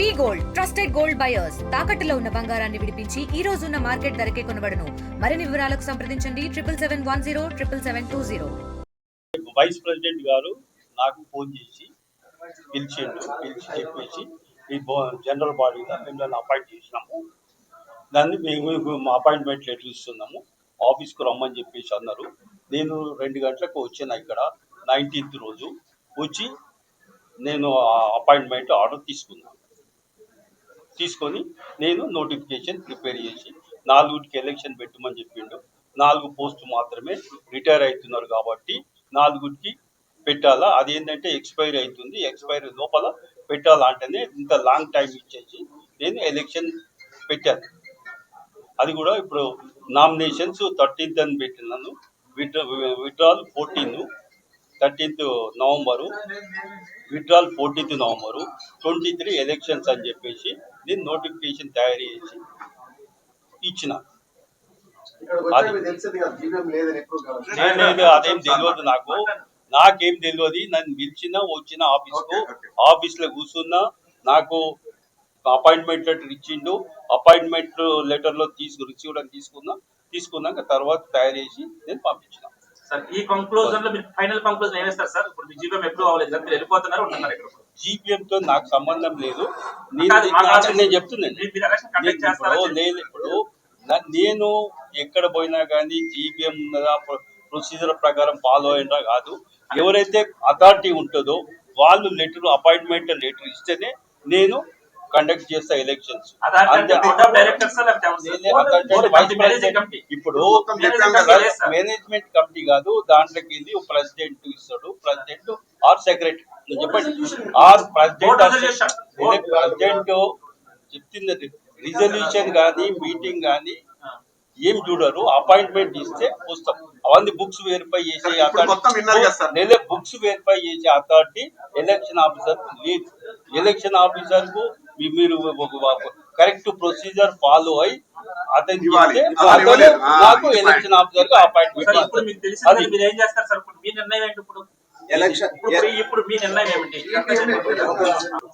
We gold trusted gold buyers. తాకట్టులో ఉన్న బంగారాన్ని విడిపించి ఈ రోజు ఉన్న మార్కెట్ ధరకే కొనబడను. మరిన్ని వివరాలకు సంప్రదించండి. Triple seven one zero triple seven two zero. Vice president గారు నాకు ఫోన్ చేసి పిలిచిండు పిలిచి చెప్పేసి ఈ జనరల్ బాడీగా మిమ్మల్ని అపాయింట్ చేసినాము. దాన్ని మేము అపాయింట్మెంట్ లెటర్ ఇస్తున్నాము. ఆఫీస్కు రమ్మని చెప్పేసి అన్నారు. నేను రెండు గంటలకు వచ్చాను ఇక్కడ. నైన్టీన్త్ రోజు వచ్చి నేను ఆ అపాయింట్మెంట్ ఆర్డర్ తీసుకున్నాను. తీసుకొని నేను నోటిఫికేషన్ ప్రిపేర్ చేసి నాలుగుకి ఎలక్షన్ పెట్టమని చెప్పిండు. నాలుగు పోస్ట్ మాత్రమే రిటైర్ అవుతున్నారు కాబట్టి నాలుగుకి పెట్టాలా? అదేంటంటే ఎక్స్పైర్ అవుతుంది. ఎక్స్పైర్ లోపల పెట్టాలా అంటేనే ఇంత లాంగ్ టైం ఇచ్చేసి నేను ఎలక్షన్ పెట్టాను. అది కూడా ఇప్పుడు నామినేషన్స్ థర్టీన్త్ అని పెట్టినాను. Withdraw withdrawal fourteen thirteenth November withdrawal fourteenth November twenty three elections అని చెప్పేసి నేను నోటిఫికేషన్ తయారు చేసి ఇచ్చిన. లేదు అదేం తెలియదు నాకు. నాకేం తెలియదు నన్ను పిలిచిన వచ్చిన ఆఫీస్కు ఆఫీస్లో కూర్చున్నా నాకు అపాయింట్మెంట్ లెటర్ ఇచ్చిండు. అపాయింట్మెంట్ లెటర్లో తీసుకు రిసీవ్ అని తీసుకున్నా తీసుకున్నాక తర్వాత తయారు చేసి నేను పంపించిన. సార్ ఈ కంక్లూజన్లో మీరు ఫైనల్ కంక్లూజన్ ఏం వేస్తారు సార్? ఇప్పుడు మీ జీవితం ఎప్పుడు అవ్వలేదు మీరు వెళ్ళిపోతున్నారు ఉంటున్నారు ఇక్కడ. జీపీఎం తో నాకు సంబంధం లేదు. నేను చెప్తున్నాను నేను ఇప్పుడు నేను ఎక్కడ పోయినా కానీ జీపీఎం ఉన్నదా? ప్రొసీజర్ ప్రకారం ఫాలో అయినా కాదు. ఎవరైతే అథారిటీ ఉంటుందో వాళ్ళు లెటర్ అపాయింట్మెంట్ లెటర్ ఇస్తేనే నేను కండక్ట్ చేస్తా elections authority board of directors vice president committee ఇప్పుడు మొత్తం చెప్పాం కదా. మేనేజ్మెంట్ కమిటీ కాదు దాంట్లోకి వెళ్ళి ఒక ప్రెసిడెంట్ ఇస్తాడు. ప్రెసిడెంట్ ఆర్ సెక్రటరీ చెప్పండి. Or president. ప్రెసిడెంట్ చెప్తుంది రిజల్యూషన్ కానీ మీటింగ్ కానీ ఏం చూడరు. అపాయింట్మెంట్ ఇస్తే వస్తాం. అవన్నీ బుక్స్ వెరిఫై చేసే. లేదా బుక్స్ వెరిఫై చేసే అథారిటీ ఎలక్షన్ ఆఫీసర్ లేదు. ఎలక్షన్ ఆఫీసర్కు మీరు కరెక్ట్ ప్రొసీజర్ ఫాలో అయి అతను నాకు ఎలక్షన్ ఆఫీసర్ అపాయింట్మెంట్ అది మీరు ఏం చేస్తారు సార్? ఇప్పుడు మీ నిర్ణయం ఏంటి ఇప్పుడు? ఎలక్షన్ ఇప్పుడు మీ నిర్ణయం ఏమిటి?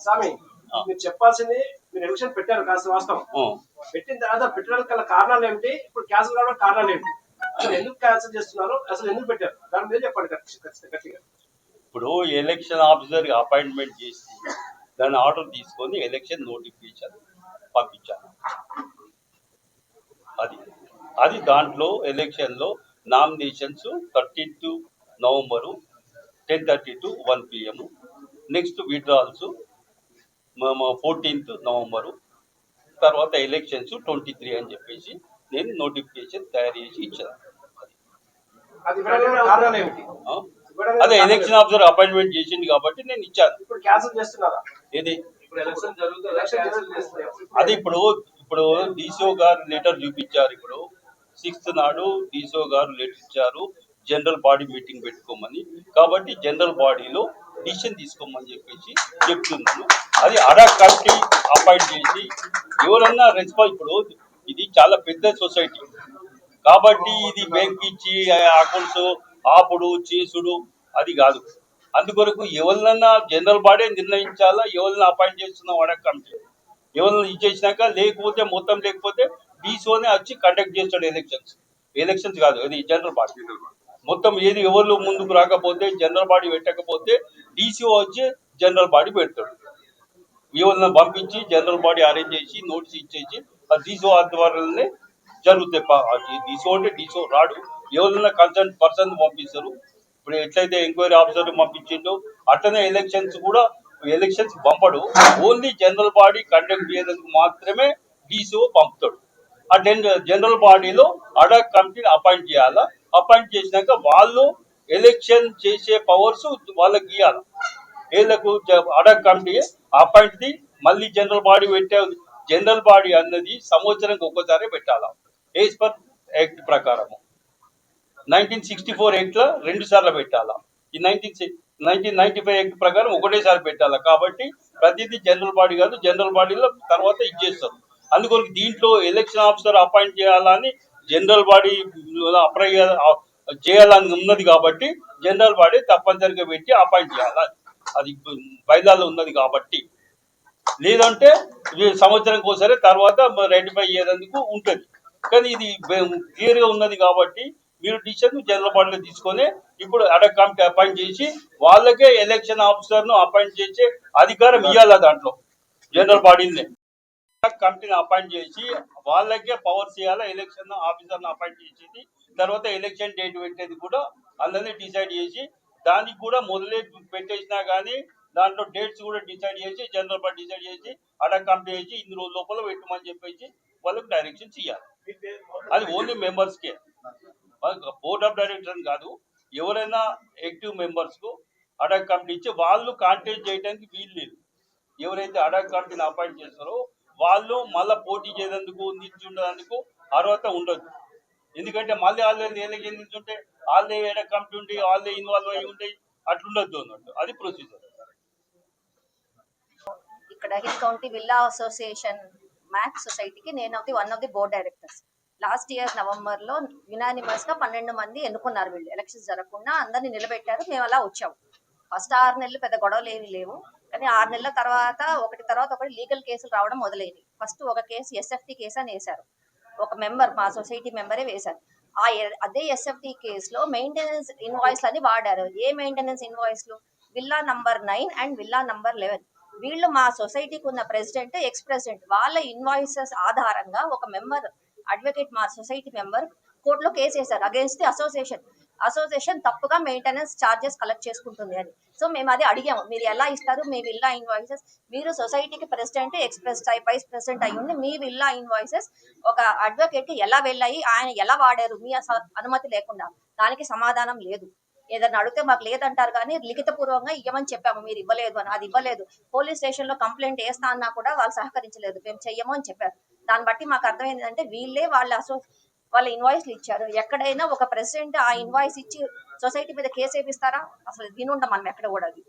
స్వామి. మీరు చెప్పాల్సింది మీరు ఎలక్షన్ పెట్టారు కాస్త వాస్తవం. పెట్టిన తర్వాత పెట్టడానికి గల కారణాలు ఏమిటి? ఇప్పుడు క్యాన్సిల్ కావడానికి కారణాలు ఏమిటి? అసలు ఎందుకు క్యాన్సిల్ చేస్తున్నారు? అసలు ఎందుకు పెట్టారు? దాని మీద చెప్పండి ఖచ్చితంగా ఇప్పుడు ఎలక్షన్ ఆఫీసర్ అపాయింట్మెంట్ చేసి దాని ఆర్డర్ తీసుకొని ఎలక్షన్ నోటిఫికేషన్ పంపించాను. అది. అది దాంట్లో ఎలక్షన్లో nominations thirteenth November ten thirty to one PM next withdrawals fourteenth November. తర్వాత ఎలక్షన్స్ ట్వంటీ త్రీ అని చెప్పేసి నేను నోటిఫికేషన్ తయారు చేసి ఇచ్చాను. అది అదే ఎలక్షన్ ఆఫీసర్ అపాయింట్మెంట్ చేసింది కాబట్టి నేను ఇచ్చాను. ఇప్పుడు క్యాన్సిల్ చేస్తున్నారా? ఏది? ఇప్పుడు ఎలక్షన్ జరుగుతుంది? ఎలక్షన్ జరుగుతుంది. అది ఇప్పుడు ఇప్పుడు డిసిఓ గారు లెటర్ చూపించారు ఇప్పుడు. సిక్స్త్ నాడు డిసిఓ గారు లెటర్ ఇచ్చారు. జనరల్ బాడీ మీటింగ్ పెట్టుకోమని. కాబట్టి జనరల్ బాడీలో డిసిషన్ తీసుకోమని చెప్పేసి చెప్తున్నాను. అది అడా కమిటీ అపాయింట్ చేసి ఎవరన్నా రెస్పాన్స్ ఇప్పుడు ఇది చాలా పెద్ద సొసైటీ కాబట్టి ఇది బ్యాంక్ ఇచ్చి అకౌంట్స్ ఆపుడు చేసుడు అది కాదు. అందుకొరకు ఎవరినన్నా జనరల్ బాడీ నిర్ణయించాలా ఎవరిని అపాయింట్ చేస్తున్నాం అడగ కమిటీ ఎవరిని ఇచ్చేసినాక లేకపోతే మొత్తం లేకపోతే డీసోనే వచ్చి కండక్ట్ చేస్తాడు ఎలక్షన్స్ ఎలక్షన్స్ కాదు ఇది జనరల్ బాడీ. మొత్తం ఏది ఎవరు ముందుకు రాకపోతే జనరల్ బాడీ పెట్టకపోతే డీసీఓ వచ్చి జనరల్ బాడీ పెడతాడు. ఎవరిని పంపించి జనరల్ బాడీ అరేంజ్ చేసి నోటీస్ ఇచ్చేసి ఆ డీసో ఆధ్వర్యంలోనే జరుగుతాయి డీసో అంటే డీసో రాడు. ఎవరైనా కన్సర్న్ పర్సన్ పంపిస్తారు. ఇప్పుడు ఎట్లయితే ఎంక్వైరీ ఆఫీసర్ పంపించిండో అట్లనే ఎలక్షన్స్ కూడా ఎలక్షన్స్ పంపడు. ఓన్లీ జనరల్ బాడీ కండక్ట్ చేయడానికి మాత్రమే డీసీఓ పంపుతాడు. ఆ జనరల్ బాడీలో అడా కమిటీని అపాయింట్ చేయాలా? అపాయింట్ చేసినాక వాళ్ళు ఎలక్షన్ చేసే పవర్స్ వాళ్ళకి ఇవ్వాలి వీళ్ళకు అడా కమిటీ అపాయింట్ ది మళ్ళీ జనరల్ బాడీ పెట్టే జనరల్ బాడీ అన్నది సంవత్సరానికి ఒక్కసారి పెట్టాలా? ఏజ్ పర్ యాక్ట్ ప్రకారము. నైన్టీన్ సిక్స్టీ ఫోర్ యాక్ట్లో రెండు సార్లు పెట్టాలా. ఈ nineteen nineteen ninety five act ప్రకారం ఒకటేసారి పెట్టాలా. కాబట్టి ప్రతిదీ జనరల్ బాడీ కాదు జనరల్ బాడీలో తర్వాత ఇచ్చేస్తారు. అందుకొరకు దీంట్లో ఎలక్షన్ ఆఫీసర్ అపాయింట్ చేయాలని జనరల్ బాడీ అప్లై చేయాలని ఉన్నది కాబట్టి జనరల్ బాడీ తప్పనిసరిగా పెట్టి అపాయింట్ చేయాలి. అది బయలాలో ఉన్నది కాబట్టి. లేదంటే సంవత్సరం కోసరే తర్వాత రెడ్డిఫై అయ్యేందుకు ఉంటుంది. కానీ ఇది క్లియర్గా ఉన్నది కాబట్టి మీరు డిసిషన్ జనరల్ బాడీలో తీసుకొని ఇప్పుడు అడక్ కమిటీ అపాయింట్ చేసి వాళ్ళకే ఎలక్షన్ ఆఫీసర్ను అపాయింట్ చేసే అధికారం ఇవ్వాలి దాంట్లో జనరల్ బాడీని కమిటీని అపాయింట్ చేసి వాళ్ళకే పవర్స్ ఇవ్వాలి ఎలక్షన్ ఆఫీసర్ను అపాయింట్ చేసేది. తర్వాత ఎలక్షన్ డేట్ పెట్టేది కూడా అందరినీ డిసైడ్ చేసి దానికి కూడా మొదలే పెట్టేసినా కానీ దాంట్లో డేట్స్ కూడా డిసైడ్ చేసి జనరల్ బాడీ డిసైడ్ చేసి అడక్ కమిటీ చేసి ఇన్ని రోజుల లోపల పెట్టమని చెప్పేసి వాళ్ళకి డైరెక్షన్స్ ఇవ్వాలి అది ఓన్లీ మెంబర్స్కే బోర్డ్ ఆఫ్ డైరెక్టర్స్ కాదు ఎవరైనా యాక్టివ్ మెంబర్స్కు కు కమిటీ ఇచ్చి వాళ్ళు కాంటాక్ట్ చేయడానికి వీలు లేదు. ఎవరైతే అడక్ కమిటీని అపాయింట్ చేస్తారో వాళ్ళు మళ్ళీ పోటీ చేయడానికి నిల్చుండేందుకు అర్హత ఉండదు. ఎందుకంటే మళ్ళీ వాళ్ళే ఎలక్షన్ నిల్చుంటే వాళ్ళే అడక్ కమిటీ ఉండి వాళ్ళే ఇన్వాల్వ్ అయ్యి ఉంటాయి అట్లుండద్దు అన్నట్టు. అది ప్రొసీజర్ ఇక్కడ hill county villa association maths సొసైటీకి నేను of the one of the board directors last year నవంబర్లో యునానిమస్గా పన్నెండు మంది ఎన్నుకున్నారు వీళ్ళు. ఎలక్షన్స్ జరగకుండా అందరిని నిలబెట్టారు. మేము అలా వచ్చాము ఫస్ట్ ఆరు నెలలు పెద్ద గొడవలు ఏమి లేవు. కానీ ఆరు నెలల తర్వాత ఒకటి తర్వాత ఒకటి లీగల్ కేసులు రావడం మొదలైంది ఫస్ట్ ఒక కేసు ఎస్ఎఫ్టీ కేసు అని వేశారు. ఒక మెంబర్ మా సొసైటీ మెంబరే వేశారు. ఆ అదే ఎస్ఎఫ్టీ కేసులో మెయింటెనెన్స్ ఇన్వాయిస్ అని వాడారు. ఏ maintenance ఇన్వాయిస్లు villa number nine and villa number eleven వీళ్ళు మా సొసైటీకి ఉన్న ప్రెసిడెంట్ ఎక్స్ ప్రెసిడెంట్ వాళ్ళ ఇన్వాయిసెస్ ఆధారంగా ఒక మెంబర్ అడ్వకేట్ మా సొసైటీ మెంబర్ కోర్టులో కేసు వేశారు అగేన్స్ట్ ది అసోసియేషన్. అసోసియేషన్ తప్పుగా మెయింటెనెన్స్ ఛార్జెస్ కలెక్ట్ చేసుకుంటుంది అని. సో మేము అది అడిగాము. మీరు ఎలా ఇస్తారు? మీ విల్లా ఇన్వాయిసెస్. మీరు సొసైటీకి president ex president vice president అయ్యి ఉండి మీ విల్లా ఇన్వాయిసెస్ ఒక అడ్వకేట్కి ఎలా వెళ్ళాయి? ఆయన ఎలా వాడారు? మీ అస- అనుమతి లేకుండా. దానికి సమాధానం లేదు. ఏదైనా అడిగితే మాకు లేదంటారు కానీ లిఖిత పూర్వకంగా ఇవ్వమని చెప్పాము మీరు ఇవ్వలేదు అని. అది ఇవ్వలేదు. పోలీస్ స్టేషన్లో కంప్లైంట్ వేస్తా అన్నా కూడా వాళ్ళు సహకరించలేదు. మేము చెయ్యము అని చెప్పారు. దాన్ని బట్టి మాకు అర్థమైందంటే వీళ్ళే వాళ్ళ అసలు వాళ్ళ ఇన్వాయిస్లు ఇచ్చారు. ఎక్కడైనా ఒక ప్రెసిడెంట్ ఆ ఇన్వాయిస్ ఇచ్చి సొసైటీ మీద కేసు వేపిస్తారా? అసలు వినుండం మనం ఎక్కడ కూడా అది.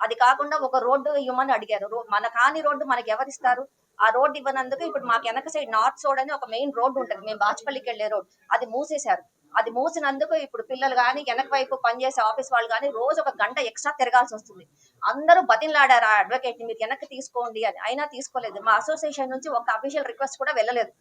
అది కాకుండా ఒక రోడ్డు ఇవ్వమని అడిగారు. మన కాని రోడ్డు మనకి ఎవరిస్తారు? ఆ రోడ్డు ఇవ్వనందుకు ఇప్పుడు మాకు వెనక సైడ్ నార్త్ సోడ్ అని ఒక మెయిన్ రోడ్డు ఉంటుంది. మేము బాచపల్లికి వెళ్ళే రోడ్ అది మూసేశారు. అది మూసినందుకు ఇప్పుడు పిల్లలు కానీ వెనక వైపు పనిచేసే ఆఫీస్ వాళ్ళు కానీ రోజు ఒక గంట ఎక్స్ట్రా తిరగాల్సి వస్తుంది. అందరూ బతిలాడారు ఆ అడ్వకేట్ని మీరు వెనక్కి తీసుకోండి అని. అయినా తీసుకోలేదు. మా అసోసియేషన్ నుంచి ఒక అఫీషియల్ రిక్వెస్ట్ కూడా వెళ్ళలేదు.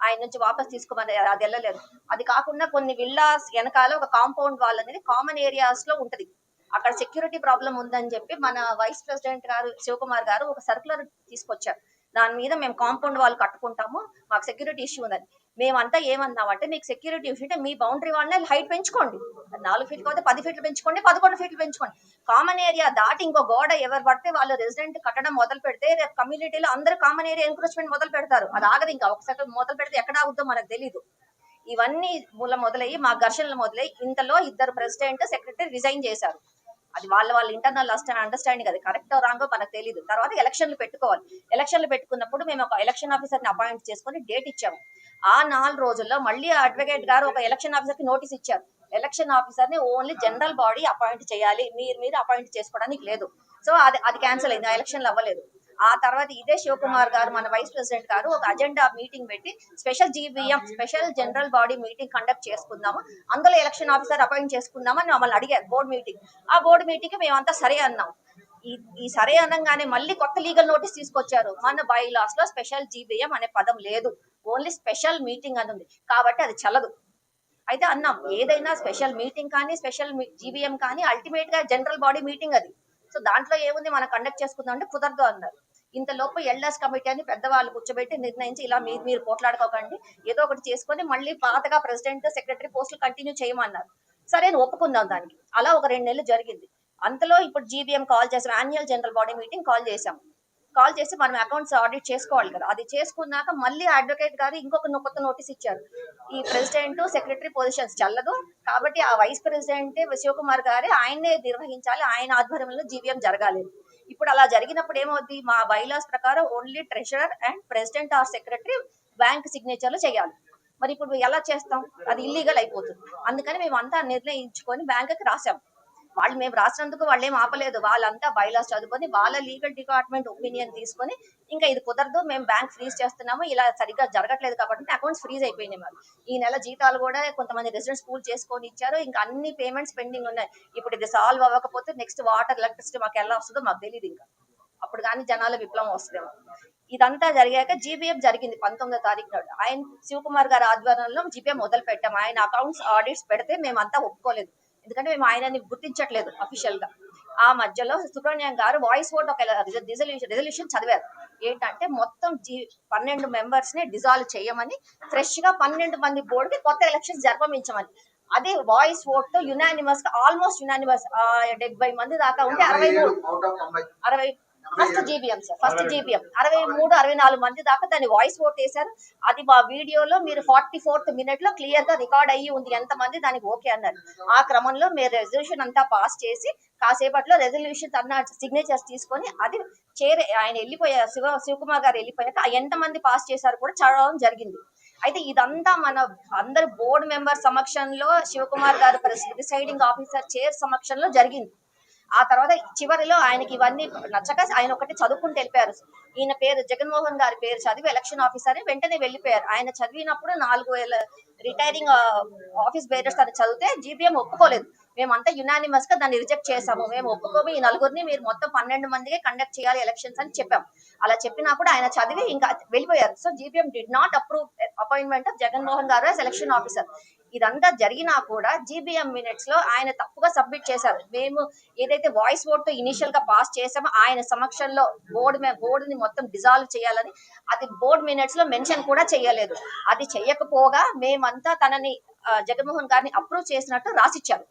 ఆయన నుంచి వాపస్ తీసుకోమని అది వెళ్ళలేదు. అది కాకుండా కొన్ని విల్లాస్ వెనకాల ఒక కాంపౌండ్ వాల్ అనేది కామన్ ఏరియాస్లో ఉంటది. అక్కడ సెక్యూరిటీ ప్రాబ్లం ఉందని చెప్పి మన వైస్ ప్రెసిడెంట్ గారు శివకుమార్ గారు ఒక సర్కులర్ తీసుకొచ్చారు. దాని మీద మేము కాంపౌండ్ వాల్ కట్టుకుంటాము. మాకు సెక్యూరిటీ ఇష్యూ ఉందని. మేమంతా ఏమన్నామంటే మీకు సెక్యూరిటీ ఇష్యూ అంటే మీ బౌండరీ వాళ్ళని హైట్ పెంచుకోండి. నాలుగు ఫీట్లు కాకపోతే పది ఫీట్లు పెంచుకోండి పదకొండు ఫీట్లు పెంచుకోండి. కామన్ ఏరియా దాటి ఇంకో గోడ ఎవరు పడితే వాళ్ళు రెసిడెంట్ కట్టడం మొదలు పెడితే రేపు కమ్యూనిటీలో అందరూ కామన్ ఏరియా ఎంక్రోచ్మెంట్ మొదలు పెడతారు. అది ఆగదు ఇంకా ఒకసారి మొదలు పెడితే ఎక్కడ ఆగుద్దో మనకు తెలియదు ఇవన్నీ మూల మొదలయ్యి మా ఘర్షణలు మొదలయ్యి ఇంతలో ఇద్దరు ప్రెసిడెంట్ సెక్రటరీ రిజైన్ చేశారు. అది వాళ్ళ వాళ్ళ ఇంటర్నల్ అండర్స్టాండింగ్ అది కరెక్ట్ రాంగో మనకు తెలియదు తర్వాత ఎలక్షన్లు పెట్టుకోవాలి. ఎలక్షన్లు పెట్టుకున్నప్పుడు మేము ఒక ఎలక్షన్ ఆఫీసర్ని అపాయింట్ చేసుకొని డేట్ ఇచ్చాము. ఆ నాలుగు రోజుల్లో మళ్ళీ అడ్వకేట్ గారు ఒక ఎలక్షన్ ఆఫీసర్కి నోటీస్ ఇచ్చారు. ఎలక్షన్ ఆఫీసర్ని ఓన్లీ జనరల్ బాడీ అపాయింట్ చేయాలి. మీరు మీరు అపాయింట్ చేసుకోవడానికి లేదు. సో అది అది క్యాన్సిల్ అయింది. ఆ ఎలక్షన్లు అవ్వలేదు. ఆ తర్వాత ఇదే శివకుమార్ గారు మన వైస్ ప్రెసిడెంట్ గారు ఒక అజెండా మీటింగ్ పెట్టి special GBM special general body meeting conduct చేసుకుందాము. అందులో ఎలక్షన్ ఆఫీసర్ అపాయింట్ చేసుకుందామని మమ్మల్ని అడిగారు. బోర్డు మీటింగ్ ఆ బోర్డు మీటింగ్ మేమంతా సరే అన్నాం. ఈ సరే అనగానే మళ్ళీ కొత్త లీగల్ నోటీస్ తీసుకొచ్చారు. మన బై లాస్లో స్పెషల్ జీబీఎం అనే పదం లేదు. ఓన్లీ స్పెషల్ మీటింగ్ అని ఉంది. కాబట్టి అది చల్లదు. అయితే అన్నాం ఏదైనా స్పెషల్ మీటింగ్ కానీ స్పెషల్ జీబీఎం కానీ అల్టిమేట్గా జనరల్ బాడీ మీటింగ్ అది. సో దాంట్లో ఏముంది? మనం కండక్ట్ చేసుకుందాం అంటే కుదరదు అన్నారు. ఇంతలోపు ఎల్డర్స్ కమిటీ అని పెద్దవాళ్ళు కూర్చోబెట్టి నిర్ణయించి ఇలా మీరు మీరు పోట్లాడుకోకండి. ఏదో ఒకటి చేసుకొని మళ్ళీ పాతగా ప్రెసిడెంట్ సెక్రటరీ పోస్టులు కంటిన్యూ చేయమన్నారు. సరే అని ఒప్పుకుందాం దానికి. అలా ఒక రెండు నెలలు జరిగింది. అంతలో ఇప్పుడు జీబీఎం కాల్ చేసాం. Annual general body meeting call చేసాం. కాల్ చేసి మనం అకౌంట్స్ ఆడిట్ చేసుకోవాలి కదా. అది చేసుకున్నాక మళ్ళీ అడ్వకేట్ గారు ఇంకొక కొత్త నోటీస్ ఇచ్చారు. ఈ ప్రెసిడెంట్ సెక్రటరీ పొజిషన్స్ చల్లదు. కాబట్టి ఆ వైస్ ప్రెసిడెంట్ శివకుమార్ గారే ఆయన్నే నిర్వహించాలి. ఆయన ఆధ్వర్యంలో జీవీఎం జరగాలి. ఇప్పుడు అలా జరిగినప్పుడు ఏమవుద్ది? మా బైలాస్ ప్రకారం only treasurer and president or secretary bank సిగ్నేచర్లు చేయాలి. మరి ఇప్పుడు ఎలా చేస్తాం? అది ఇల్లీగల్ అయిపోతుంది. అందుకని మేము అంతా నిర్ణయించుకొని బ్యాంకుకి రాసాం. వాళ్ళు మేము రాసినందుకు వాళ్ళు ఏం ఆపలేదు. వాళ్ళంతా బైలాస్ చదువుకొని వాళ్ళ లీగల్ డిపార్ట్మెంట్ ఒపీనియన్ తీసుకొని ఇంకా ఇది కుదరదు మేము బ్యాంక్ ఫ్రీజ్ చేస్తున్నాము ఇలా సరిగ్గా జరగట్లేదు కాబట్టి అకౌంట్స్ ఫ్రీజ్ అయిపోయినాయి మరి ఈ నెల జీతాలు కూడా కొంతమంది రెసిడెంట్స్ పూల్ చేసుకొని ఇచ్చారు ఇంకా అన్ని పేమెంట్స్ పెండింగ్ ఉన్నాయి. ఇప్పుడు ఇది సాల్వ్ అవ్వకపోతే నెక్స్ట్ వాటర్ ఎలక్ట్రిసిటీ మాకు ఎలా వస్తుందో మాకు తెలియదు ఇంకా. అప్పుడు కానీ జనాల విప్లవం వస్తుందేమో. ఇదంతా జరిగాక జీబీఎం జరిగింది పంతొమ్మిదో తారీఖు నాడు. ఆయన శివకుమార్ గారి ఆధ్వర్యంలో జీబీఎం మొదలు పెట్టాము ఆయన అకౌంట్స్ ఆడిట్స్ పెడితే మేమంతా ఒప్పుకోలేదు. ఎందుకంటే మేము ఆయనని గుర్తించట్లేదు అఫీషియల్గా. ఆ మధ్యలో సుబ్రహ్మణ్యం గారు వాయిస్ ఓట్ ఒక రిజల్యూషన్ రిజల్యూషన్ చదివారు. ఏంటంటే మొత్తం జీ పన్నెండు మెంబర్స్ని డిజాల్వ్ చేయమని ఫ్రెష్గా పన్నెండు మంది బోర్డు కి కొత్త ఎలక్షన్స్ జరపమించమని. అదే వాయిస్ ఓట్తో యునానిమస్ ఆల్మోస్ట్ యునానిమస్ డెబ్బై మంది దాకా ఉంటే అరవై అరవై first GBM sir first GBM. అరవై మూడు అరవై నాలుగు మంది దాకా దాన్ని వాయిస్ ఓట్ వేశారు అది మా వీడియోలో మీరు ఫార్టీ ఫోర్త్ మినిట్లో క్లియర్గా రికార్డ్ అయ్యి ఉంది. ఎంత మంది దానికి ఓకే అన్నారు. ఆ క్రమంలో మీరు రెజల్యూషన్ అంతా పాస్ చేసి కాసేపట్లో రెజల్యూషన్ అన్న సిగ్నేచర్స్ తీసుకొని అది చేరే ఆయన వెళ్ళిపోయారు శివ శివకుమార్ గారు వెళ్ళిపోయాక ఎంత మంది పాస్ చేశారు కూడా చదవడం జరిగింది. అయితే ఇదంతా మన అందరు బోర్డు మెంబర్ సమక్షంలో శివకుమార్ గారు ప్రిసైడింగ్ ఆఫీసర్ చైర్ సమక్షంలో జరిగింది. ఆ తర్వాత చివరిలో ఆయనకి ఇవన్నీ నచ్చక ఆయన ఒకటి చదువుకుంటూ వెళ్ళిపోయారు. ఈయన పేరు జగన్మోహన్ గారి పేరు చదివి ఎలక్షన్ ఆఫీసర్ వెంటనే వెళ్ళిపోయారు. ఆయన చదివినప్పుడు నాలుగు వేల రిటైరింగ్ ఆఫీస్ బేరర్స్ అని చదివితే జీబీఎం ఒప్పుకోలేదు. మేమంతా యునానిమస్గా దాన్ని రిజెక్ట్ చేసాము మేము ఒప్పుకోము. ఈ నలుగురిని మీరు మొత్తం పన్నెండు మందికి కండక్ట్ చేయాలి ఎలక్షన్స్ అని చెప్పాం. అలా చెప్పినప్పుడు ఆయన చదివి ఇంకా వెళ్ళిపోయారు. So GPM did not approve appointment of Jaganmohan గారు ఎలక్షన్ ఆఫీసర్ ఇదంతా జరిగినా కూడా జీబీఎం మినిట్స్లో ఆయన తప్పుగా సబ్మిట్ చేశారు. మేము ఏదైతే వాయిస్ ఓట్తో ఇనిషియల్గా పాస్ చేసామో ఆయన సమక్షంలో బోర్డు బోర్డు ని మొత్తం డిజాల్వ్ చేయాలని అది బోర్డు మినిట్స్లో మెన్షన్ కూడా చేయలేదు. అది చెయ్యకపోగా మేమంతా తనని జగన్మోహన్ గారిని అప్రూవ్ చేసినట్టు రాసిచ్చారు.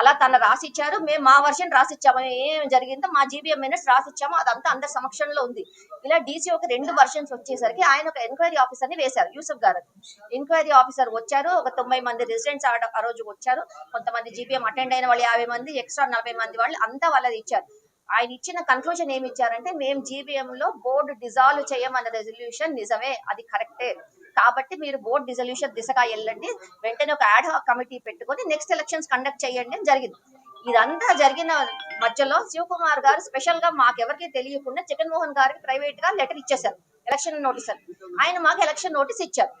అలా తన రాసిచ్చారు మేము మా వర్షన్ రాసిచ్చాము ఏం జరిగిందో మా జీబీఎం మినిట్స్ రాసిచ్చాము అదంతా అందరి సమక్షంలో ఉంది. ఇలా డీసీ ఒక రెండు వర్షన్స్ వచ్చేసరికి ఆయన ఒక ఎంక్వైరీ ఆఫీసర్ని వేశారు యూసఫ్ గారు ఎంక్వైరీ ఆఫీసర్ వచ్చారు ఒక తొంభై మంది రెసిడెంట్స్ ఆ రోజు వచ్చారు. కొంతమంది జీబీఎం అటెండ్ అయిన వాళ్ళు యాభై మంది ఎక్స్ట్రా నలభై మంది వాళ్ళు అంతా వాళ్ళది ఇచ్చారు. ఆయన ఇచ్చిన కన్క్లూజన్ ఏమి ఇచ్చారంటే మేము జీబీఎం లో బోర్డు డిజాల్వ్ చేయమన్న రెజల్యూషన్ నిజమే అది కరెక్టే కాబట్టి మీరు బోర్డు డిజల్యూషన్ దిశగా వెళ్ళండి. వెంటనే ఒక యాడ్ హాక్ కమిటీ పెట్టుకొని నెక్స్ట్ ఎలక్షన్స్ కండక్ట్ చేయండి అని జరిగింది. ఇదంతా జరిగిన మధ్యలో శివకుమార్ గారు స్పెషల్గా మాకెవరికి తెలియకుండా జగన్మోహన్ గారికి ప్రైవేట్గా లెటర్ ఇచ్చేశారు. ఎలక్షన్ నోటీస్ అని. ఆయన మాకు ఎలక్షన్ నోటీస్ ఇచ్చారు.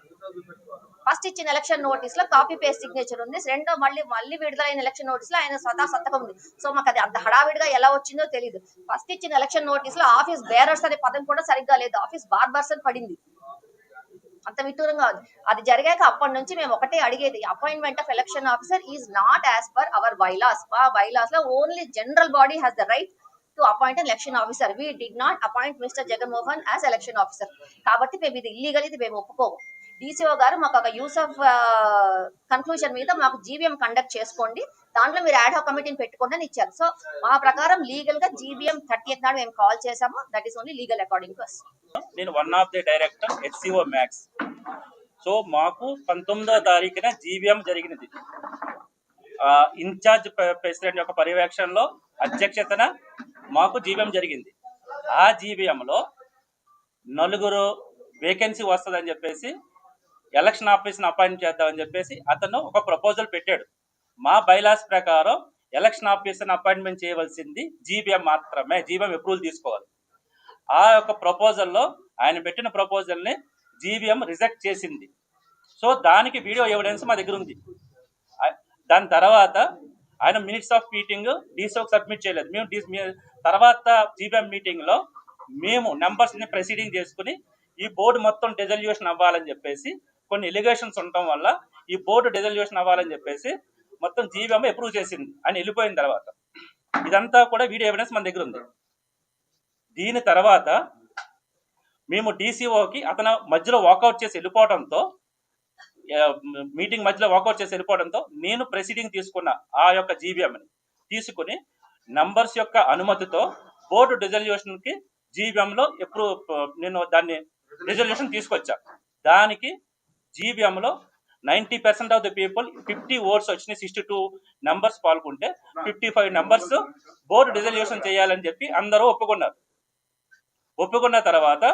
ఫస్ట్ ఇచ్చిన ఎలక్షన్ నోటీస్లో కాపీ పేస్ట్ సిగ్నేచర్ ఉంది. రెండో మళ్ళీ మళ్ళీ విడుదలైన ఎలక్షన్ నోటీస్లో ఆయన స్వతహా సంతకం ఉంది. సో మాకు అది అంత హడావిడిగా ఎలా వచ్చిందో తెలియదు ఫస్ట్ ఇచ్చిన ఎలక్షన్ నోటీస్లో ఆఫీస్ బేరర్స్ అనే పదం కూడా సరిగ్గా లేదు. ఆఫీస్ బార్బర్స్ అని పడింది. అంత విటూరంగా అది జరిగాక అప్పటి నుంచి మేము ఒకటే అడిగేది appointment of election officer is not as per our bylaws ఆ బైలాస్లో only general body has the right to appoint election officer we did not appoint mister Jaganmohan as election officer కాబట్టి మేము ఇది ఇల్లీగల్ ఇది మేము ఒప్పుకోము. డీసీఓ గారు మాకు ఒక use of conclusion మీద మాకు జీవీఎం కండక్ట్ చేసుకోండి. దాంట్లో మీరు యాడ్ హాక్ కమిటీని పెట్టుకోండి అని ఇచ్చారు. సో మా ప్రకారం లీగల్గా జీబీఎం థర్టీ నాడు మేము కాల్ చేసాము. That is only legal according to నేను one of the director HCO MACS so మాకు పంతొమ్మిదో తారీఖున జీవీఎం జరిగినది. ఇన్ఛార్జ్ ప్రెసిడెంట్ యొక్క పర్యవేక్షణలో అధ్యక్షతన మాకు జీవీఎం జరిగింది. ఆ జీవీఎంలో నలుగురు వేకెన్సీ వస్తుందని చెప్పేసి ఎలక్షన్ ఆఫీస్ని అపాయింట్ చేద్దామని చెప్పేసి అతను ఒక ప్రపోజల్ పెట్టాడు. మా బైలాస్ ప్రకారం ఎలక్షన్ ఆఫీసర్ని అపాయింట్మెంట్ చేయవలసింది జీబీఎం మాత్రమే జీబీఎం అప్రూవల్ తీసుకోవాలి. ఆ యొక్క ప్రపోజల్లో ఆయన పెట్టిన ప్రపోజల్ని జీబీఎం రిజెక్ట్ చేసింది. సో దానికి వీడియో ఎవిడెన్స్ మా దగ్గర ఉంది. దాని తర్వాత ఆయన మినిట్స్ ఆఫ్ మీటింగ్ డీసోకి సబ్మిట్ చేయలేదు. మేము డీ తర్వాత జీబీఎం మీటింగ్లో మేము నెంబర్స్ని ప్రెసీడింగ్ చేసుకుని ఈ బోర్డు మొత్తం డిజల్యూషన్ అవ్వాలని చెప్పేసి కొన్ని ఎలిగేషన్స్ ఉండటం వల్ల ఈ బోర్డు డిజల్యూషన్ అవ్వాలని చెప్పేసి మొత్తం జీబీఎం అప్రూవ్ చేసింది. అని వెళ్ళిపోయిన తర్వాత. ఇదంతా కూడా వీడియో ఎవిడెన్స్ మన దగ్గర ఉంది. దీని తర్వాత మేము డీసీఓకి అతను మధ్యలో వాకౌట్ చేసి వెళ్ళిపోవడంతో మీటింగ్ మధ్యలో వాకౌట్ చేసి వెళ్ళిపోవడంతో నేను ప్రెసిడింగ్ తీసుకున్న ఆ యొక్క జీబీఎంని తీసుకుని నంబర్స్ యొక్క అనుమతితో బోర్డు డిజల్యూషన్కి జీవీఎంలో ఎప్పుడు నేను దాన్ని రిజల్యూషన్ తీసుకొచ్చా. దానికి జీబీఎంలో ninety percent of the people fifty votes వచ్చినాయి సిక్స్టీ టూ నెంబర్స్ పాల్గొంటే fifty five numbers board dissolution చేయాలని చెప్పి అందరూ ఒప్పుకున్నారు. ఒప్పుకున్న తర్వాత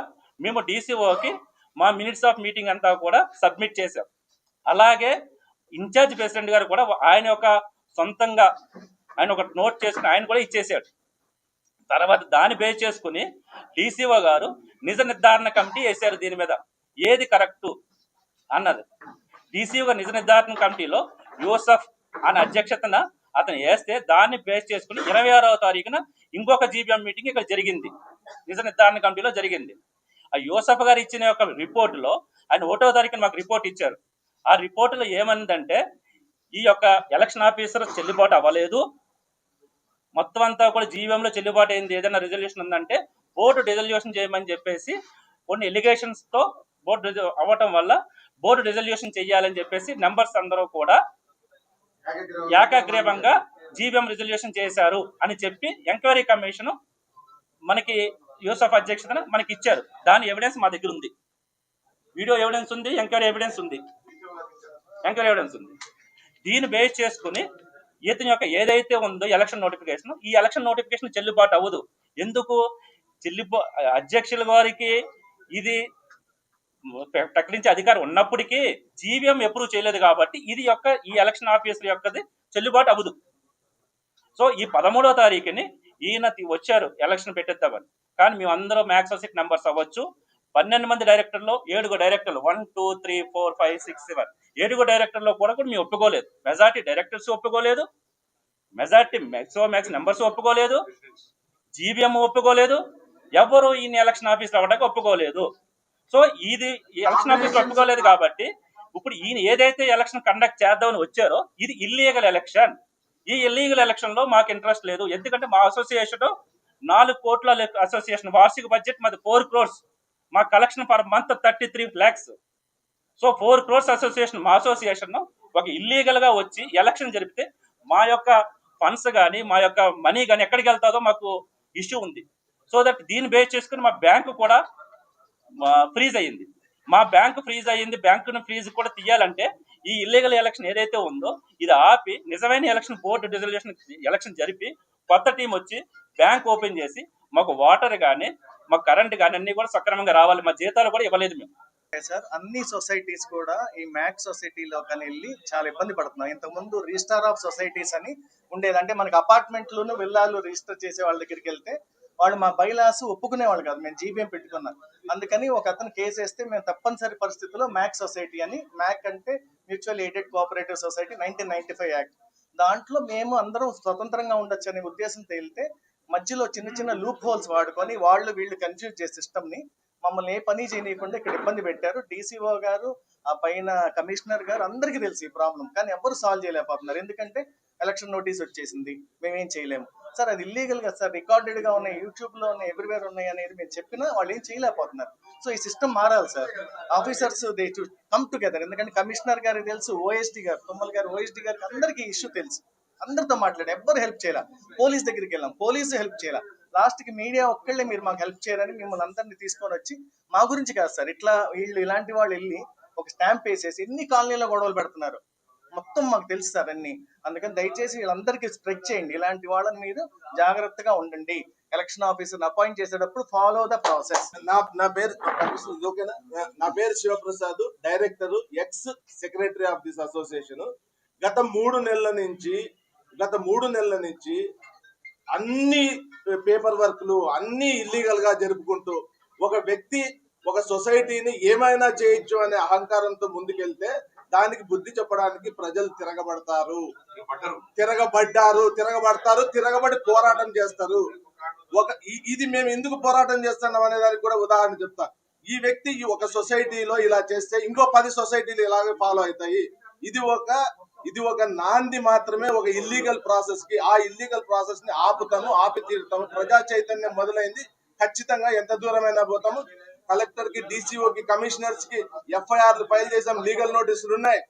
మేము డీసీఓకి మా మినిట్స్ ఆఫ్ మీటింగ్ అంతా కూడా సబ్మిట్ చేశాం. అలాగే ఇన్ఛార్జ్ ప్రెసిడెంట్ గారు కూడా ఆయన యొక్క సొంతంగా ఆయన ఒక నోట్ చేసుకుని ఆయన కూడా ఇచ్చేసాడు తర్వాత దాన్ని బేస్ చేసుకుని డీసీఓ గారు నిజ నిర్ధారణ కమిటీ వేశారు దీని మీద. ఏది కరెక్టు అన్నది. డీసీ గారు నిజ నిర్ధారణ కమిటీలో యూసఫ్ అనే అధ్యక్షతన అతను వేస్తే దాన్ని బేస్ చేసుకుని ఇరవై ఆరవ తారీఖున ఇంకొక జీబీఎం మీటింగ్ ఇక్కడ జరిగింది. నిజ నిర్ధారణ కమిటీలో జరిగింది. ఆ యూసఫ్ గారు ఇచ్చిన యొక్క రిపోర్టులో ఆయన ఒకటో తారీఖున మాకు రిపోర్ట్ ఇచ్చారు. ఆ రిపోర్టులో ఏమందంటే ఈ యొక్క ఎలక్షన్ ఆఫీసర్ చెల్లుబాటు అవ్వలేదు. మొత్తం అంతా కూడా జీవంలో చెల్లుబాటు అయింది. ఏదైనా రిజల్యూషన్ ఉందంటే బోర్డు రిజల్యూషన్ చేయమని చెప్పేసి కొన్ని ఎలిగేషన్స్తో బోర్డు అవ్వటం వల్ల బోర్డు రిజల్యూషన్ చేయాలని చెప్పేసి నెంబర్స్ అందరూ కూడా ఏకాగ్రీవంగా జీవీఎం రిజల్యూషన్ చేశారు అని చెప్పి ఎంక్వైరీ కమిషన్ మనకి యూసఫ్ అధ్యక్షతన మనకి ఇచ్చారు. దాని ఎవిడెన్స్ మా దగ్గర ఉంది. వీడియో ఎవిడెన్స్ ఉంది ఎంక్వైరీ ఎవిడెన్స్ ఉంది. ఎంక్వైరీ ఎవిడెన్స్ ఉంది. దీన్ని బేస్ చేసుకుని ఇతని యొక్క ఏదైతే ఉందో ఎలక్షన్ నోటిఫికేషన్ ఈ ఎలక్షన్ నోటిఫికేషన్ చెల్లుబాటు అవ్వదు. ఎందుకు? చెల్లిబా అధ్యక్షుల వారికి ఇది ప్రకటించే అధికారం ఉన్నప్పటికీ జీవీఎం అప్రూవ్ చేయలేదు కాబట్టి ఇది యొక్క ఈ ఎలక్షన్ ఆఫీసర్ యొక్కది చెల్లుబాటు అవ్వదు. సో ఈ పదమూడో తారీఖుని ఈయన వచ్చారు ఎలక్షన్ పెట్టేద్దామని. కానీ మేము అందరూ మ్యాక్స్ సీట్ నెంబర్స్ అవ్వచ్చు. పన్నెండు మంది డైరెక్టర్లు ఏడుగు డైరెక్టర్లు one two three four five six seven ఏడుగు డైరెక్టర్లో కూడా కూడా మేము ఒప్పుకోలేదు. మెజార్టీ డైరెక్టర్స్ ఒప్పుకోలేదు. మెజార్టీ మ్యాక్సో మ్యాక్స్ నెంబర్స్ ఒప్పుకోలేదు. జీబీఎం ఒప్పుకోలేదు. ఎవరు ఈయన ఎలక్షన్ ఆఫీస్ అవ్వడానికి ఒప్పుకోలేదు. సో ఇది ఎలక్షన్ ఆఫీస్ ఒప్పుకోలేదు కాబట్టి ఇప్పుడు ఈయన ఏదైతే ఎలక్షన్ కండక్ట్ చేద్దామని వచ్చారో ఇది ఇల్లీగల్ ఎలక్షన్ ఈ ఇల్లీగల్ ఎలక్షన్లో మాకు ఇంట్రెస్ట్ లేదు. ఎందుకంటే మా అసోసియేషన్ నాలుగు కోట్ల అసోసియేషన్ వార్షిక బడ్జెట్ మాది ఫోర్ క్రోర్స్ మా collection per month thirty three lakhs so four crores association మా అసోసియేషన్ ఒక ఇల్లీగల్గా వచ్చి ఎలక్షన్ జరిపితే మా యొక్క ఫండ్స్ కానీ మా యొక్క మనీ కానీ ఎక్కడికి వెళ్తాదో మాకు ఇష్యూ ఉంది. సో దట్ దీన్ని బేస్ చేసుకుని మా బ్యాంకు కూడా ఫ్రీజ్ అయ్యింది. మా బ్యాంకు ఫ్రీజ్ అయ్యింది. బ్యాంకును ఫ్రీజ్ కూడా తీయాలంటే ఈ ఇల్లీగల్ ఎలక్షన్ ఏదైతే ఉందో ఇది ఆపి నిజమైన ఎలక్షన్ బోర్డు డిజల్యూషన్ ఎలక్షన్ జరిపి కొత్త టీం వచ్చి బ్యాంక్ ఓపెన్ చేసి మాకు వాటర్ కానీ మాకు కరెంట్ కానీ అన్ని కూడా సక్రమంగా రావాలి. మా జీతాలు కూడా ఇవ్వలేదు మేము. సార్ అన్ని సొసైటీస్ కూడా ఈ మ్యాక్ సొసైటీలో కానీ వెళ్ళి చాలా ఇబ్బంది పడుతున్నాం. ఇంతకుముందు ముందు ఆఫ్ సొసైటీస్ అని ఉండేది. అంటే మనకి అపార్ట్మెంట్లోనూ విల్లాలు రిజిస్టర్ చేసే వాళ్ళ దగ్గరికి వెళ్తే వాళ్ళు మా బైలాస్ ఒప్పుకునేవాళ్ళు కాదు మేము జీబీఎం పెట్టుకున్నాం. అందుకని ఒక అతను కేసు వేస్తే మేము తప్పనిసరి పరిస్థితుల్లో మ్యాక్ సొసైటీ అని మ్యాక్ అంటే mutual aided cooperative society nineteen ninety five act. దాంట్లో మేము అందరం స్వతంత్రంగా ఉండొచ్చు అనే ఉద్దేశం తేలితే మధ్యలో చిన్న చిన్న లూప్ హోల్స్ వాడుకొని వాళ్ళు వీళ్ళు కన్ఫ్యూజ్ చేసే సిస్టమ్ని మమ్మల్ని ఏ పని చేయనీయకుండా ఇక్కడ ఇబ్బంది పెట్టారు. డీసీఓ గారు ఆ పైన కమిషనర్ గారు అందరికీ తెలుసు ఈ ప్రాబ్లం కానీ ఎవరు సాల్వ్ చేయలేకపోతున్నారు. ఎందుకంటే ఎలక్షన్ నోటీస్ వచ్చేసింది. మేమేం చేయలేము. సార్ అది ఇల్లీగల్గా సార్ రికార్డెడ్గా ఉన్నాయి యూట్యూబ్లో ఉన్నాయి ఎవ్రీవేర్ ఉన్నాయి అనేది మేము చెప్పినా వాళ్ళు ఏం చేయలేకపోతున్నారు. సో ఈ సిస్టమ్ మారాలి sir. Officers they come together ఎందుకంటే కమిషనర్ గారికి తెలుసు ఓఎస్డి గారు తుమ్మల్ గారు ఓఎస్డి గారికి అందరికీ ఇష్యూ తెలుసు. అందరితో మాట్లాడి ఎవ్వరు హెల్ప్ చేయాల. పోలీస్ దగ్గరికి వెళ్ళాం పోలీసు హెల్ప్ చేయాల. లాస్ట్కి మీడియా ఒక్కళ్ళే మీరు మాకు హెల్ప్ చేయాలని మిమ్మల్ని అందరినీ తీసుకొని వచ్చి మా గురించి కాదు సార్ ఇట్లా వీళ్ళు ఇలాంటి వాళ్ళు వెళ్ళి ఒక స్టాంప్ వేసేసి ఎన్ని కాలనీలో గొడవలు పెడుతున్నారు. మొత్తం మాకు తెలుసు సార్ అన్ని. అందుకని దయచేసి వీళ్ళందరికీ స్ప్రెడ్ చేయండి. ఇలాంటి వాళ్ళని మీరు జాగ్రత్తగా ఉండండి. ఎలక్షన్ ఆఫీసర్ అపాయింట్ చేసేటప్పుడు ఫాలో ద ప్రాసెస్ నా నా పేరు ఓకేనా? నా పేరు Shivaprasad director ex secretary of this association గత మూడు నెలల నుంచి గత మూడు నెలల నుంచి అన్ని పేపర్ వర్క్లు అన్ని ఇల్లీగల్గా జరుపుకుంటూ ఒక వ్యక్తి ఒక సొసైటీని ఏమైనా చేయొచ్చు అనే అహంకారంతో ముందుకెళ్తే దానికి బుద్ధి చెప్పడానికి ప్రజలు తిరగబడతారు. తిరగబడ్డారు. తిరగబడతారు తిరగబడి పోరాటం చేస్తారు. ఒక ఇది మేము ఎందుకు పోరాటం చేస్తున్నాం అనే దానికి కూడా ఉదాహరణ చెప్తా. ఈ వ్యక్తి ఈ ఒక సొసైటీలో ఇలా చేస్తే ఇంకో పది సొసైటీలు ఇలాగే ఫాలో అవుతాయి. ఇది ఒక ఇది ఒక నాంది మాత్రమే ఒక ఇల్లీగల్ ప్రాసెస్కి ఆ ఇల్లీగల్ ప్రాసెస్ని ఆపుతాము ఆపి తీరుతాము ప్రజా చైతన్యం మొదలైంది. ఖచ్చితంగా ఎంత దూరమైనా పోతాము. కలెక్టర్కి డిసిఓ కి కమిషనర్స్కి ఎఫ్ఐఆర్లు ఫైల్ చేసాం లీగల్ నోటీసులు ఉన్నాయి.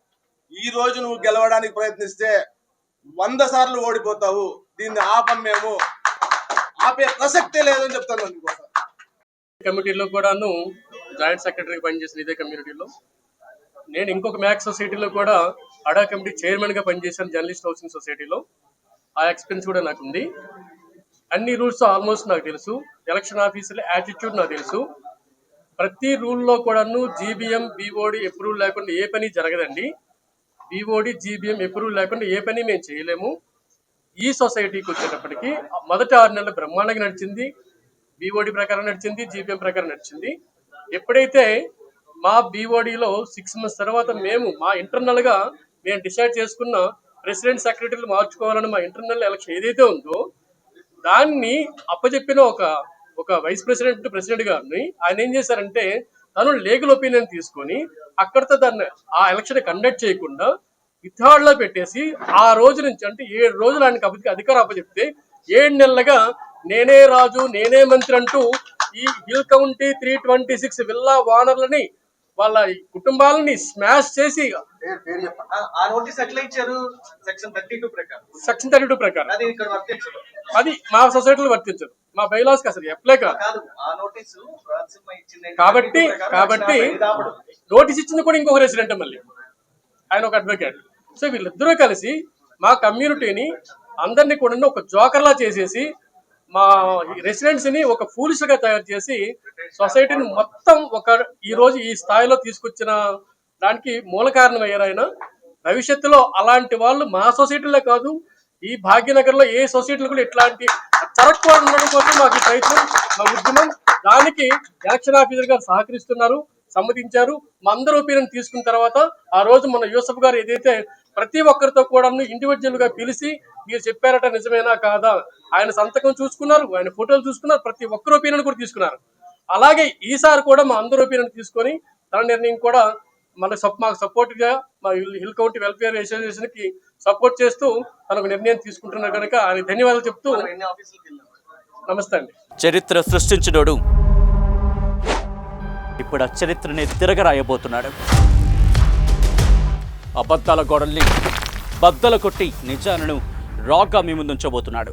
ఈ రోజు నువ్వు గెలవడానికి ప్రయత్నిస్తే వంద సార్లు ఓడిపోతావు. దీన్ని ఆపం మేము. ఆపే ప్రసక్తే లేదని చెప్తాను కమిటీలో కూడాను జాయింట్ సెక్రటరీగా పనిచేసిన ఇదే కమ్యూనిటీలో. నేను ఇంకొక మ్యాక్స్ సొసైటీలో కూడా అడా కమిటీ చైర్మన్గా పనిచేశాను జర్నలిస్ట్ హౌసింగ్ సొసైటీలో. ఆ ఎక్స్పీరియన్స్ కూడా నాకు ఉంది అన్ని రూల్స్ ఆల్మోస్ట్ నాకు తెలుసు. ఎలక్షన్ ఆఫీసుల యాటిట్యూడ్ నాకు తెలుసు. ప్రతి రూల్లో కూడాను జీబీఎం బీఓడి అప్రూవల్ లేకుండా ఏ పని జరగదండి. బీఓడి జీబీఎం అప్రూవల్ లేకుండా ఏ పని మేము చేయలేము. ఈ సొసైటీకి వచ్చేటప్పటికి మొదటి ఆరు నెలలు బ్రహ్మాండంగా నడిచింది. బీఓడి ప్రకారం నడిచింది జీపీఎం ప్రకారం నడిచింది. ఎప్పుడైతే మా బీఓడిలో సిక్స్ మంత్స్ తర్వాత మేము మా ఇంటర్నల్గా మేము డిసైడ్ చేసుకున్న ప్రెసిడెంట్ సెక్రటరీలు మార్చుకోవాలని మా ఇంటర్నల్ ఎలక్షన్ ఏదైతే ఉందో దాన్ని అప్పచెప్పిన ఒక ఒక వైస్ ప్రెసిడెంట్ ప్రెసిడెంట్ గారిని ఆయన ఏం చేశారంటే తను లీగల్ ఒపీనియన్ తీసుకొని అక్కడితో దాన్ని ఆ ఎలక్షన్ కండక్ట్ చేయకుండా విత్హాడ్ పెట్టేసి ఆ రోజు నుంచి అంటే ఏడు రోజులు ఆయనకి అధిక- అధికారం అప్పచెప్తే ఏడు నెలలుగా నేనే రాజు నేనే మంత్రి అంటూ ఈ hill county three twenty six villa ఓనర్లని వాళ్ళ కుటుంబాలని స్మాష్ చేసి ఆ- ఆ నోటీస్ ఎట్లా ఇచ్చారు? సెక్షన్ థర్టీ టూ ప్రకారం. సెక్షన్ థర్టీ టూ ప్రకారం. అది ఇక్కడ వర్తించదు. అది మా సొసైటీలో వర్తించదు. మా బైలాస్ అసలు ఎప్లే కాదు. కాబట్టి 32 ప్రకారం. కాబట్టి. నోటీస్ ఇచ్చింది కూడా ఇంకొక రెసిడెంట్ మళ్ళీ. ఆయన ఒక అడ్వకేట్ సో వీళ్ళిద్దరూ కలిసి మా కమ్యూనిటీని అందరినీ కూడా ఒక జోకర్లా చేసేసి మా రెసిడెంట్స్ని ఒక ఫూలిష్గా తయారు చేసి సొసైటీని మొత్తం ఒక ఈ రోజు ఈ స్థాయిలో తీసుకొచ్చిన దానికి మూల కారణం అయ్యారు ఆయన భవిష్యత్తులో అలాంటి వాళ్ళు మా సొసైటీలో కాదు ఈ భాగ్యనగర్లో ఏ సొసైటీలో కూడా ఇట్లాంటి జరగకూడదు కోసం మాకు ప్రయత్నం మా ఉద్యమం దానికి ఎలక్షన్ ఆఫీసర్ గారు సహకరిస్తున్నారు సమ్మతించారు. మా అందరి ఒపీనియన్ తీసుకున్న తర్వాత ఆ రోజు మన యూసఫ్ గారు ఏదైతే ప్రతి ఒక్కరితో కూడా ఇండివిజువల్గా పిలిచి మీరు చెప్పారట నిజమేనా కాదా? ఆయన సంతకం చూసుకున్నారు ఆయన ఫోటోలు చూసుకున్నారు ప్రతి ఒక్కరి ఒపీనియన్ కూడా తీసుకున్నారు. అలాగే ఈసారి కూడా మా అందరి ఒపీనియన్ తీసుకొని తన నిర్ణయం కూడా మన సప్ మాకు సపోర్ట్గా మా హిల్ కౌంటీ వెల్ఫేర్ అసోసియేషన్కి సపోర్ట్ చేస్తూ తనకు నిర్ణయం తీసుకుంటున్నారు కనుక ఆయన ధన్యవాదాలు చెప్తూ నమస్తే అండి. చరిత్ర సృష్టించినోడు ఇప్పుడు ఆ చరిత్రని తిరగరాయబోతున్నాడు. అబద్ధాల గోడల్ని బద్దలు కొట్టి నిజాలను రాగా మీ ముందుంచబోతున్నాడు.